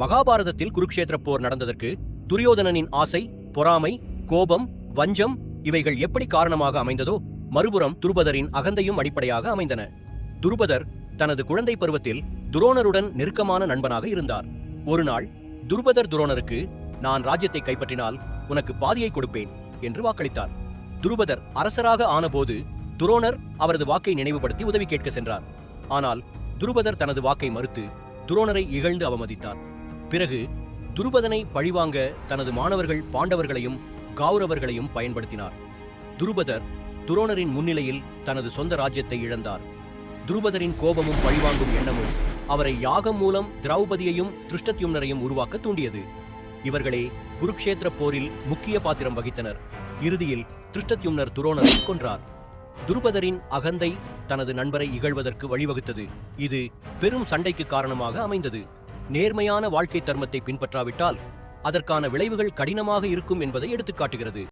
மகாபாரதத்தில் குருக்ஷேத்திர போர் நடந்ததற்கு துரியோதனனின் ஆசை பொறாமை கோபம் வஞ்சம் இவைகள் எப்படி காரணமாக அமைந்ததோ மறுபுறம் துருபதரின் அகந்தையும் அடிப்படையாக அமைந்தன. துருபதர் தனது குழந்தை பருவத்தில் துரோணருடன் நெருக்கமான நண்பனாக இருந்தார். ஒரு நாள் துருபதர் துரோணருக்கு நான் ராஜ்யத்தை கைப்பற்றினால் உனக்கு பாதியை கொடுப்பேன் என்று வாக்களித்தார். துருபதர் அரசராக ஆனபோது துரோணர் அவரது வாக்கை நினைவுபடுத்தி உதவி கேட்க சென்றார். ஆனால் துருபதர் தனது வாக்கை மறுத்து துரோணரை இகழ்ந்து அவமதித்தார். பிறகு துருபதனை பழிவாங்க தனது மாணவர்கள் பாண்டவர்களையும் கௌரவர்களையும் பயன்படுத்தினார். துருபதர் துரோணரின் முன்னிலையில் தனது சொந்த ராஜ்யத்தை இழந்தார். துருபதரின் கோபமும் பழிவாங்கும் எண்ணமும் அவரை யாகம் மூலம் திரௌபதியையும் திருஷ்டத்யும்னரையும் உருவாக்க தூண்டியது. இவர்களே குருக்ஷேத்திர போரில் முக்கிய பாத்திரம் வகித்தனர். இறுதியில் திருஷ்டத்யும்னர் துரோணரை கொன்றார். துருபதரின் அகந்தை தனது நண்பரை இகழ்வதற்கு வழிவகுத்தது. இது பெரும் சண்டைக்கு காரணமாக அமைந்தது. நேர்மையான வாழ்க்கை தர்மத்தை பின்பற்றாவிட்டால் அதற்கான விளைவுகள் கடினமாக இருக்கும் என்பதை எடுத்துக்காட்டுகிறது.